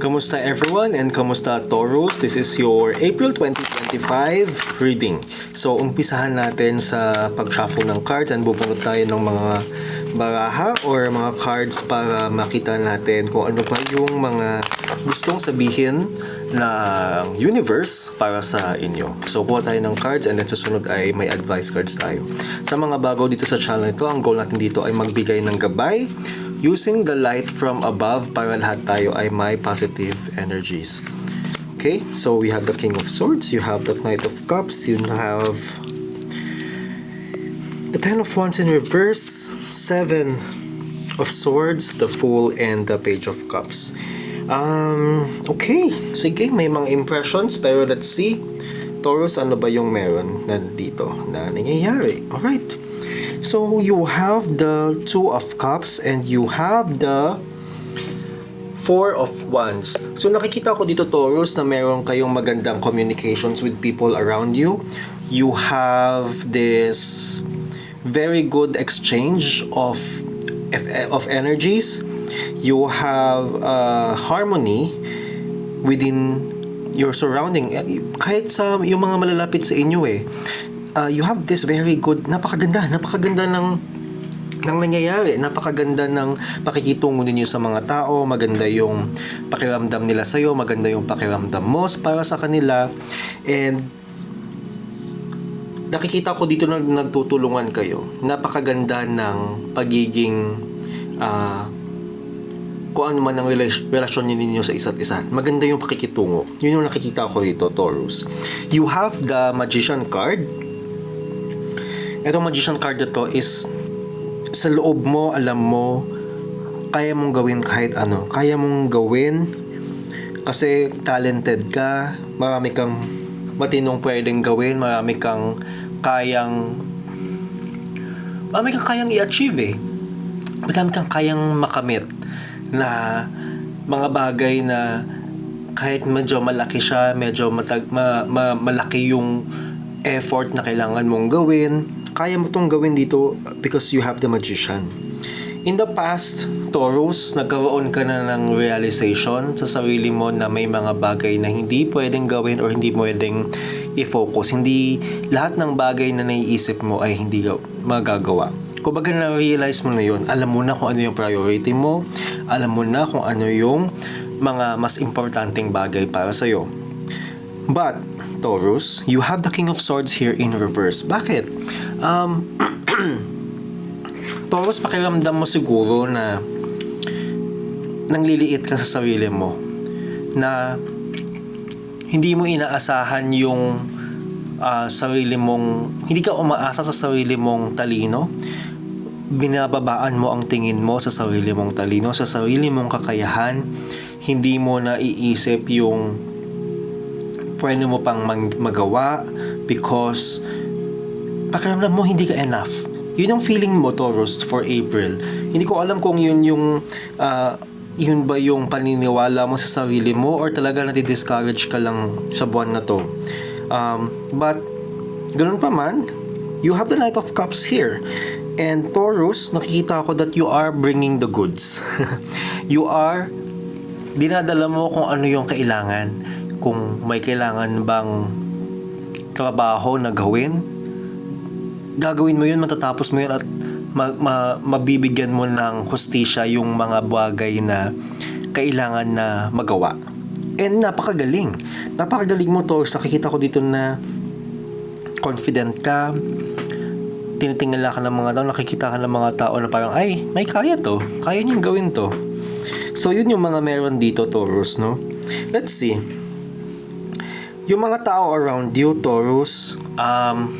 Kamusta everyone and kamusta Taurus? This is your April 2025 reading. So, umpisahan natin sa pag-shuffle ng cards and bubunot tayo ng mga baraha or mga cards para makita natin kung ano ba yung mga gustong sabihin ng universe para sa inyo. So, kuha tayo ng cards and then susunod ay may advice cards tayo. Sa mga bago dito sa channel ito, ang goal natin dito ay magbigay ng gabay using the light from above para lahat tayo ay may positive energies. Okay, so we have the King of Swords, you have the Knight of Cups, you have the Ten of Wands in reverse, Seven of Swords, the Fool, and the Page of Cups. Um, okay, sige, may mga impressions, pero let's see. Taurus, ano ba yung meron na dito na nangyayari? Alright. So, you have the Two of Cups and you have the Four of Wands. So nakikita ko dito Taurus na meron kayong magandang communications with people around you. You have this very good exchange of of energies. You have uh, harmony within your surrounding. Eh, Kahit sa yung mga malalapit sa inyo eh. Uh, you have this very good, napakaganda, napakaganda ng ng nangyayari. Napakaganda ng pakikitungo ninyo sa mga tao, maganda yung pakiramdam nila sa'yo, maganda yung pakiramdam mo para sa kanila. And nakikita ko dito na nagtutulungan kayo. Napakaganda ng pagiging ah, kung ano man ang relas- relasyon ninyo sa isa't isa. Maganda yung pakikitungo. Yun yung nakikita ko rito, Taurus. You have the Magician card. Itong Magician card to is sa loob mo, alam mo, kaya mong gawin kahit ano. Kaya mong gawin kasi talented ka, marami kang matinong pwedeng gawin, marami kang kayang marami kang kayang i-achieve eh. Marami kang kayang makamit na mga bagay na kahit medyo malaki siya, medyo matag, ma, ma- malaki yung effort na kailangan mong gawin, kaya mo tong gawin dito because you have the magician. In the past, Taurus, nagkaroon ka na ng realization sa sarili mo na may mga bagay na hindi pwedeng gawin or hindi pwedeng i-focus. Hindi lahat ng bagay na naiisip mo ay hindi gaw- magagawa. Kumbaga na-realize mo na yun, alam mo na kung ano yung priority mo, alam mo na kung ano yung mga mas importanteng bagay para sa'yo. But, Taurus, you have the King of Swords here in reverse. Bakit? Um, Taurus, pakiramdam mo siguro na nangliliit ka sa sarili mo. Na hindi mo inaasahan yung ah, sarili mong, hindi ka umaasa sa sarili mong talino. Binababaan mo ang tingin mo sa sarili mong talino, sa sarili mong kakayahan. Hindi mo na iisip yung pwede mo pang mag- magawa because pakiramdam mo hindi ka enough. Yun ang feeling mo, Taurus, for April. Hindi ko alam kung yun yung ah, yun ba yung paniniwala mo sa sarili mo or talaga nadi-discourage ka lang sa buwan na to. Um, but, ganun pa man, you have the Knight of Cups here. And Taurus, nakikita ko that you are bringing the goods. you are dinadala mo kung ano yung kailangan. Kung may kailangan bang trabaho na gawin, gagawin mo yun, matatapos mo yun at ma- ma- mabibigyan mo ng hustisya yung mga bagay na kailangan na magawa. And napakagaling. Napakagaling mo, Taurus. Nakikita ko dito na confident ka, tinitingala ka ng mga tao, nakikita ka ng mga tao na parang, ay, may kaya to. Kaya niyang gawin to. So, yun yung mga meron dito, Taurus, no? Let's see. Yung mga tao around you, Taurus, um,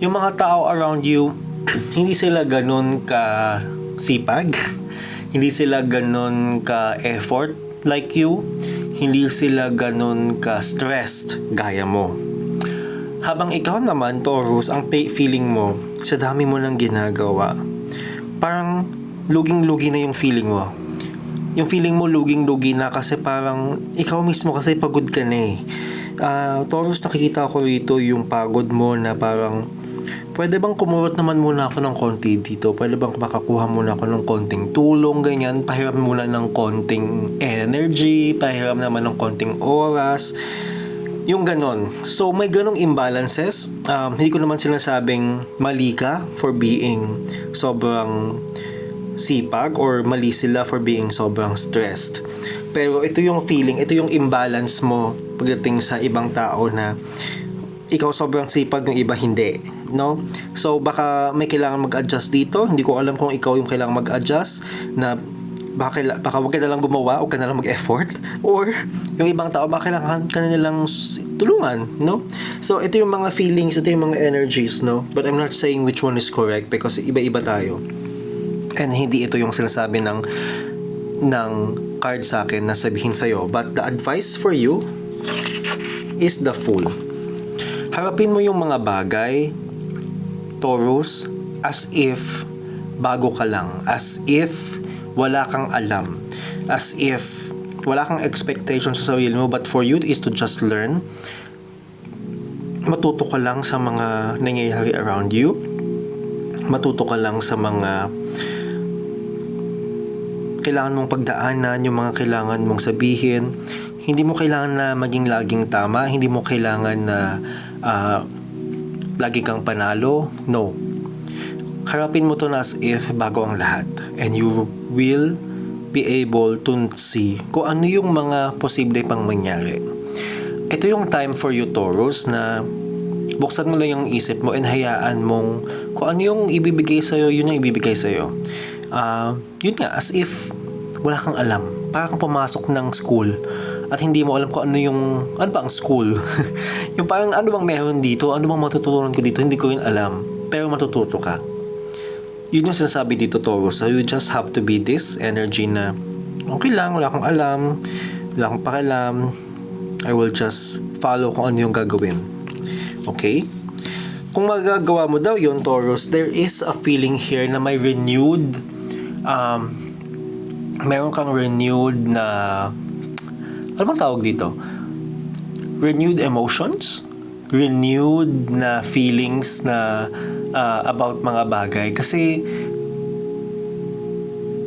yung mga tao around you, hindi sila ganun ka sipag. hindi sila ganun ka effort like you. Hindi sila ganun ka stressed gaya mo. Habang ikaw naman, Taurus, ang feeling mo, sa dami mo nang ginagawa, parang luging-lugi na yung feeling mo. Yung feeling mo luging-lugi na kasi parang ikaw mismo kasi pagod ka na eh. Ah, Taurus, nakikita ko rito yung pagod mo na parang pwede bang kumurot naman muna ako ng konti dito? Pwede bang makakuha muna ako ng konting tulong, ganyan? Pahiram muna ng konting energy, pahiram naman ng konting oras. Yung ganon. So, may ganong imbalances. Um, hindi ko naman sinasabing mali ka for being sobrang sipag or mali sila for being sobrang stressed. Pero ito yung feeling, ito yung imbalance mo pagdating sa ibang tao na ikaw sobrang sipag, yung iba hindi. No? So, baka may kailangan mag-adjust dito. Hindi ko alam kung ikaw yung kailangan mag-adjust na baka, baka wag ka na lang gumawa o ka na mag-effort or yung ibang tao baka kailangan ka na tulungan no so ito yung mga feelings ito yung mga energies no but I'm not saying which one is correct because iba-iba tayo and hindi ito yung sinasabi ng ng card sa akin na sabihin sa'yo. But the advice for you is the fool. Harapin mo yung mga bagay Taurus as if bago ka lang. As if wala kang alam. As if wala kang expectation sa sarili mo. But for you is to just learn. Matuto ka lang sa mga nangyayari around you. Matuto ka lang sa mga kailangan mong pagdaanan, yung mga kailangan mong sabihin. Hindi mo kailangan na maging laging tama, hindi mo kailangan na ah, lagi kang panalo. No. Harapin mo to na as if bago ang lahat. And you will be able to see kung ano yung mga posible pang mangyari. Ito yung time for you, Taurus, na buksan mo lang yung isip mo and hayaan mong kung ano yung ibibigay sa'yo, yun yung ibibigay sa'yo. Ah, yun nga, as if wala kang alam. Kang pumasok ng school at hindi mo alam kung ano yung, ano ba ang school? yung parang ano bang meron dito, ano bang matututunan ko dito, hindi ko rin alam. Pero matututo ka. Yun yung sinasabi dito, Taurus. So you just have to be this energy na okay lang, wala kang alam, wala kang pakialam, I will just follow kung ano yung gagawin. Okay? Kung magagawa mo daw yon Taurus, there is a feeling here na may renewed um, meron kang renewed na ano bang tawag dito? Renewed emotions? Renewed na feelings na uh, about mga bagay. Kasi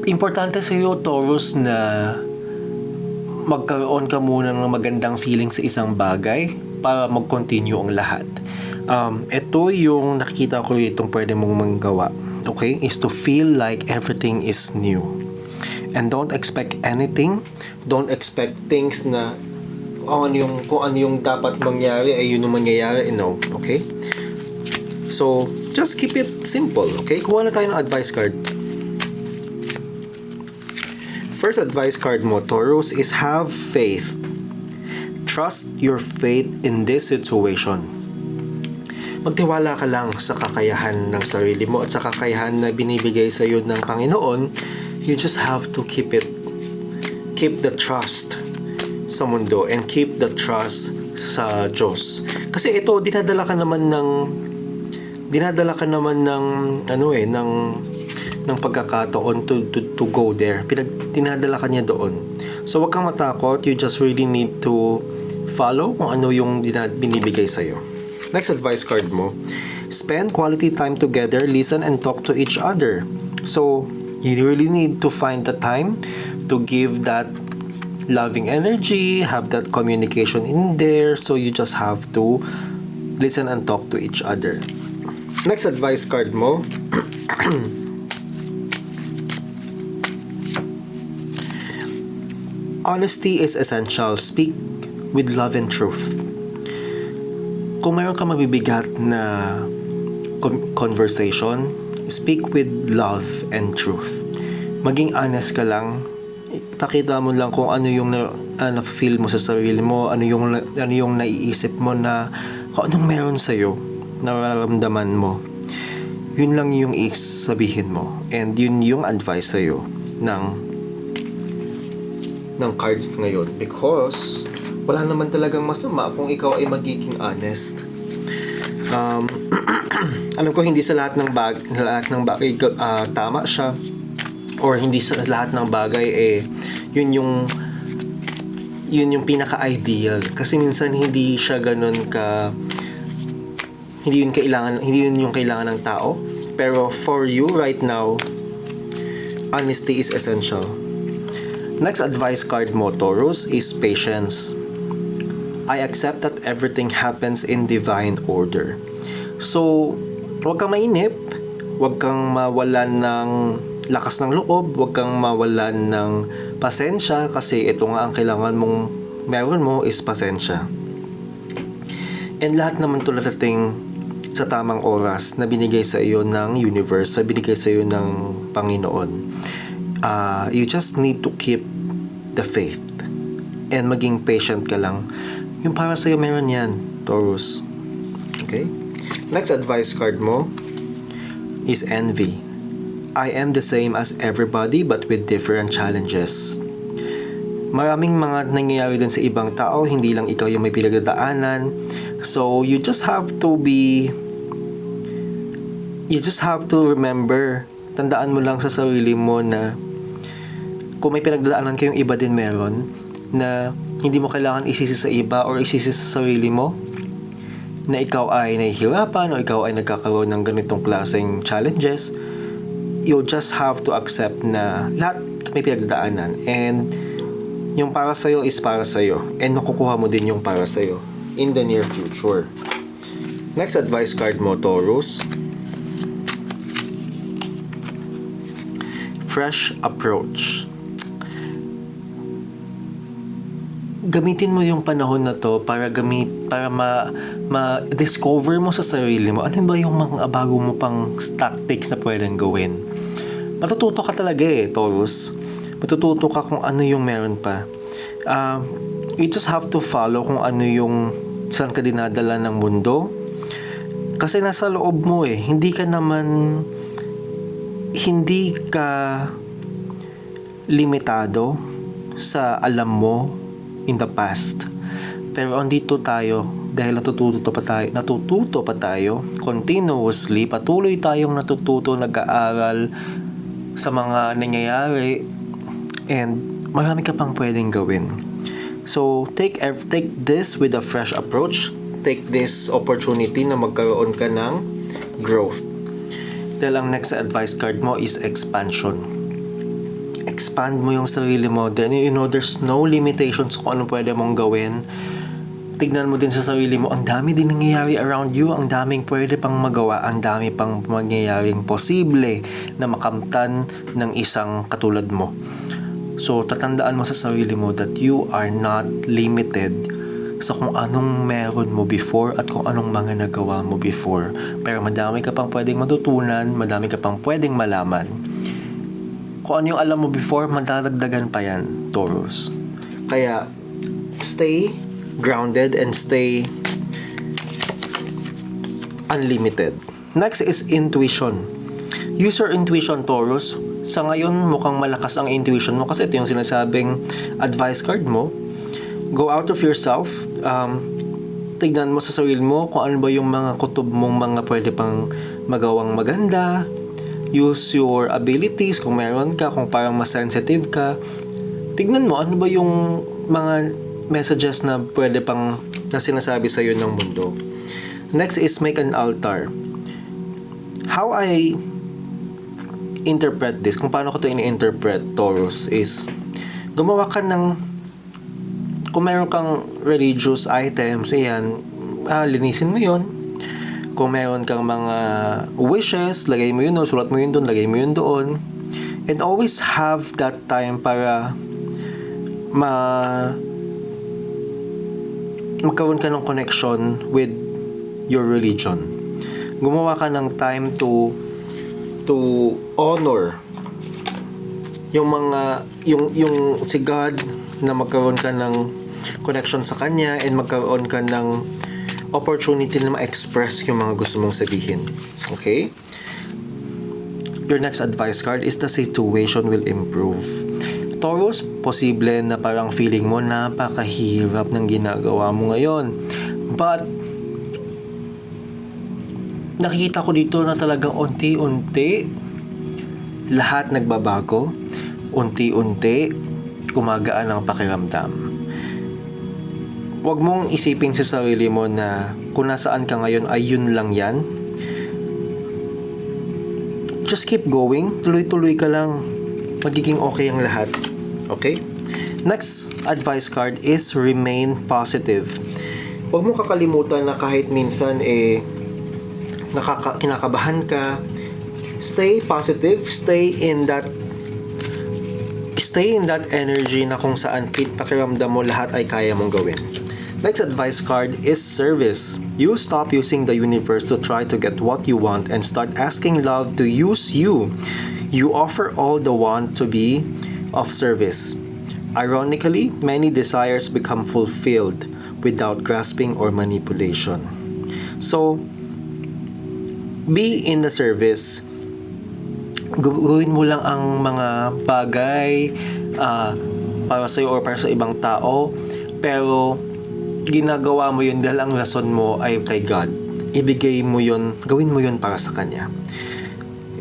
importante sa iyo, Taurus, na magkaroon ka muna ng magandang feeling sa isang bagay para mag-continue ang lahat. Um, ito yung nakikita ko itong pwede mong manggawa. Okay? Is to feel like everything is new. And don't expect anything. Don't expect things na kung ano yung, kung ano yung dapat mangyari ay yun yung mangyayari. No. Okay? So, just keep it simple. Okay? Kuha na tayo ng advice card. First advice card mo, Taurus, is have faith. Trust your faith in this situation. Magtiwala ka lang sa kakayahan ng sarili mo at sa kakayahan na binibigay sa iyo ng Panginoon. You just have to keep it. Keep the trust sa mundo and keep the trust sa Diyos. Kasi ito, dinadala ka naman ng dinadala ka naman ng ano eh, ng ng pagkakataon to, to, to go there. Pinag, dinadala ka niya doon. So, wag kang matakot. You just really need to follow kung ano yung binibigay sa'yo. Next advice card mo. Spend quality time together, listen, and talk to each other. So, you really need to find the time to give that loving energy, have that communication in there. So, you just have to listen and talk to each other. Next advice card mo. Honesty is essential. Speak with love and truth. Kung mayroon ka mabibigat na con- conversation, speak with love and truth. Maging honest ka lang. Ipakita mo lang kung ano yung na, ano, feel mo sa sarili mo, ano yung ano yung naiisip mo na kung anong meron sa iyo, nararamdaman mo. Yun lang yung isabihin mo. And yun yung advice sa iyo ng ng cards ngayon because wala naman talagang masama kung ikaw ay magiging honest. Um, alam ko hindi sa lahat ng bag lahat ng bagay ah, tama siya or hindi sa lahat ng bagay eh yun yung yun yung pinaka-ideal kasi minsan hindi siya ganun ka hindi yun kailangan hindi yun yung kailangan ng tao. Pero for you right now, honesty is essential. Next advice card mo, Taurus, is patience. I accept that everything happens in divine order. So, huwag kang mainip, huwag kang mawalan ng lakas ng loob, huwag kang mawalan ng pasensya kasi ito nga ang kailangan mong meron mo is pasensya. And lahat naman to darating sa tamang oras na binigay sa iyo ng universe, na binigay sa iyo ng Panginoon. Uh, you just need to keep the faith and maging patient ka lang. Yung para sa iyo meron yan, Taurus. Okay? Next advice card mo is envy. I am the same as everybody but with different challenges. Maraming mga nangyayari din sa ibang tao, hindi lang ikaw yung may pinagdadaanan. So, you just have to be you just have to remember, tandaan mo lang sa sarili mo na kung may pinagdadaanan kayong iba din meron, na hindi mo kailangan isisi sa iba or isisi sa sarili mo, na ikaw ay nahihirapan o ikaw ay nagkakaroon ng ganitong klaseng challenges, you just have to accept na lahat may pinagdadaanan and yung para sa'yo is para sa'yo and makukuha mo din yung para sa'yo in the near future. Next advice card mo, Taurus. Fresh approach. Gamitin mo yung panahon na to para gamit para ma ma-discover mo sa sarili mo ano ba yung mga bago mo pang tactics na pwedeng gawin. Matututo ka talaga eh, Taurus. Matututo ka kung ano yung meron pa. Uh, you just have to follow kung ano yung saan ka dinadala ng mundo. Kasi nasa loob mo eh. Hindi ka naman hindi ka limitado sa alam mo in the past. Pero andito tayo dahil natututo pa tayo, natututo pa tayo continuously, patuloy tayong natututo, nag-aaral sa mga nangyayari and marami ka pang pwedeng gawin. So, take take this with a fresh approach. Take this opportunity na magkaroon ka ng growth. Dahil ang next advice card mo is expansion. Expand mo yung sarili mo. Then, you know, there's no limitations kung ano pwede mong gawin. Tignan mo din sa sarili mo, ang dami din nangyayari around you, ang daming pwede pang magawa, ang dami pang mangyayaring posible na makamtan ng isang katulad mo. So, tatandaan mo sa sarili mo that you are not limited sa kung anong meron mo before at kung anong mga nagawa mo before. Pero madami ka pang pwedeng matutunan, madami ka pang pwedeng malaman. Kung ano yung alam mo before, madadagdagan pa yan, Taurus. Kaya, stay grounded and stay unlimited. Next is intuition. Use your intuition, Taurus. Sa ngayon, mukhang malakas ang intuition mo kasi ito yung sinasabing advice card mo go out of yourself, um, tignan mo sa sarili mo kung ano ba yung mga kutob mong mga pwede pang magawang maganda, use your abilities kung meron ka, kung parang mas sensitive ka, tignan mo ano ba yung mga messages na pwede pang na sinasabi sa iyo ng mundo. Next is make an altar. How I interpret this, kung paano ko to ini-interpret, Taurus, is gumawa ka ng kung meron kang religious items, ayan, ah, linisin mo yon Kung meron kang mga wishes, lagay mo yun doon, sulat mo yun doon, lagay mo yun doon. And always have that time para ma magkaroon ka ng connection with your religion. Gumawa ka ng time to to honor yung mga yung yung si God na magkaroon ka ng connection sa kanya and magkaroon ka ng opportunity na ma-express yung mga gusto mong sabihin. Okay? Your next advice card is the situation will improve. Taurus, posible na parang feeling mo napakahirap ng ginagawa mo ngayon. But, nakikita ko dito na talagang unti-unti lahat nagbabago. Unti-unti gumagaan ang pakiramdam wag mong isipin sa sarili mo na kung nasaan ka ngayon ay yun lang yan. Just keep going. Tuloy-tuloy ka lang. Magiging okay ang lahat. Okay? Next advice card is remain positive. Huwag mo kakalimutan na kahit minsan eh nakaka- kinakabahan ka, stay positive, stay in that stay in that energy na kung saan pakiramdam mo lahat ay kaya mong gawin. Next advice card is service. You stop using the universe to try to get what you want and start asking love to use you. You offer all the want to be of service. Ironically, many desires become fulfilled without grasping or manipulation. So, be in the service gawin mo lang ang mga bagay ah, para sa iyo or para sa ibang tao pero ginagawa mo yun dahil ang rason mo ay kay God ibigay mo yun gawin mo yun para sa Kanya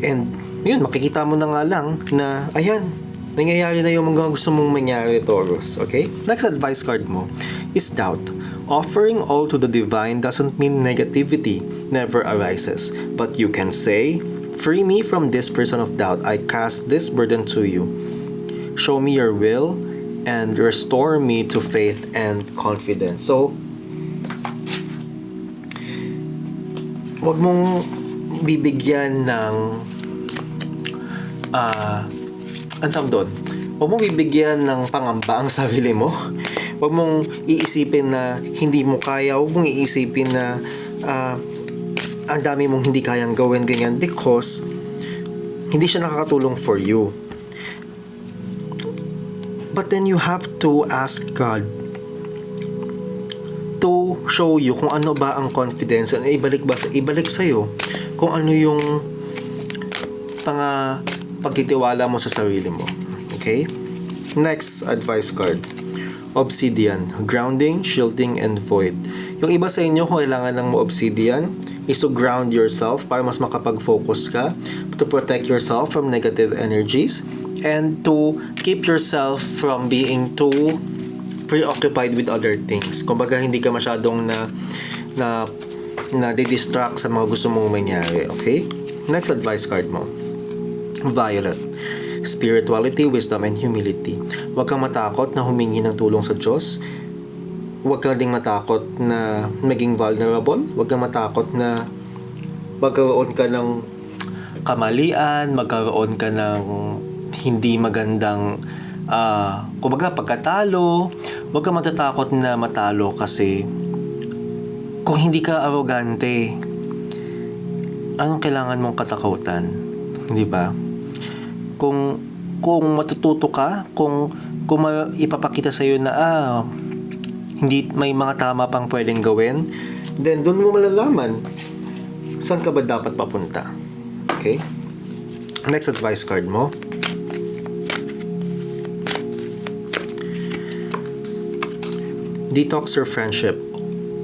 and yun makikita mo na nga lang na ayan nangyayari na yung mga gusto mong mangyari Taurus okay next advice card mo is doubt Offering all to the divine doesn't mean negativity never arises, but you can say, Free me from this prison of doubt. I cast this burden to you. Show me your will and restore me to faith and confidence. So, wag mong bibigyan ng ah ang tawag doon? Huwag mong bibigyan ng pangamba ang sarili mo. Huwag mong iisipin na hindi mo kaya. Huwag mong iisipin na ah, ang dami mong hindi kayang gawin ganyan because hindi siya nakakatulong for you. But then you have to ask God to show you kung ano ba ang confidence and ibalik ba sa ibalik sa kung ano yung panga pagtitiwala mo sa sarili mo. Okay? Next advice card. Obsidian. Grounding, shielding, and void. Yung iba sa inyo, kung kailangan ng obsidian, is to ground yourself para mas makapag-focus ka, to protect yourself from negative energies, and to keep yourself from being too preoccupied with other things. Kumbaga, hindi ka masyadong na na na distract sa mga gusto mong mangyari. Okay? Next advice card mo. Violet. Spirituality, wisdom, and humility. Huwag kang matakot na humingi ng tulong sa Diyos. Huwag kang ding matakot na maging vulnerable. Huwag kang matakot na magkaroon ka ng kamalian, magkaroon ka ng hindi magandang ah kumbaga pagkatalo. Huwag kang matatakot na matalo kasi kung hindi ka arrogante, anong kailangan mong katakutan? Hindi ba? Kung kung matututo ka, kung kung ipapakita sa na ah, hindi may mga tama pang pwedeng gawin, then doon mo malalaman saan ka ba dapat papunta. Okay? Next advice card mo. Detox your friendship.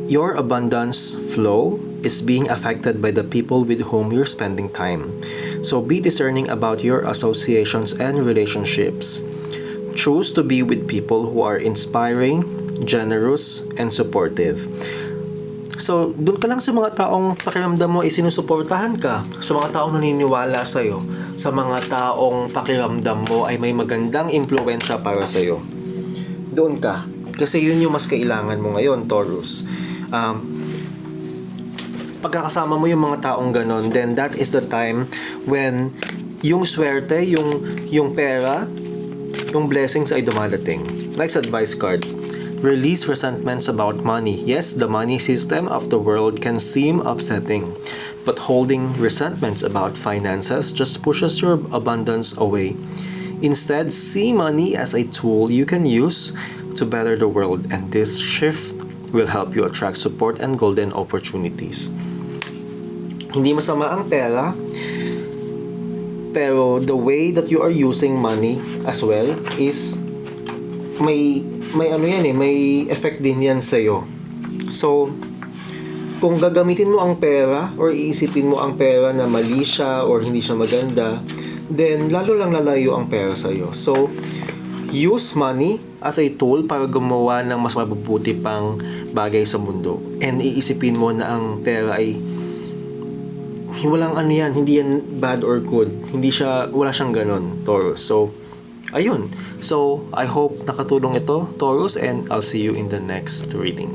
Your abundance flow is being affected by the people with whom you're spending time. So be discerning about your associations and relationships. Choose to be with people who are inspiring, generous, and supportive. So, doon ka lang sa mga taong pakiramdam mo isinusuportahan ka, sa mga taong naniniwala sa'yo, sa mga taong pakiramdam mo ay may magandang impluensya para sa'yo. Doon ka. Kasi yun yung mas kailangan mo ngayon, Taurus. Um, pagkakasama mo yung mga taong ganon, then that is the time when yung swerte, yung, yung pera, yung blessings ay dumadating. Next advice card. Release resentments about money. Yes, the money system of the world can seem upsetting, but holding resentments about finances just pushes your abundance away. Instead, see money as a tool you can use to better the world, and this shift will help you attract support and golden opportunities. Hindi masama ang pera, pero the way that you are using money as well is may may ano yan eh, may effect din yan sa So, kung gagamitin mo ang pera or iisipin mo ang pera na mali siya or hindi siya maganda, then lalo lang lalayo ang pera sa So, use money as a tool para gumawa ng mas mabubuti pang bagay sa mundo. And iisipin mo na ang pera ay walang ano yan, hindi yan bad or good. Hindi siya, wala siyang ganon, Taurus. So, ayun. So, I hope nakatulong ito, Taurus, and I'll see you in the next reading.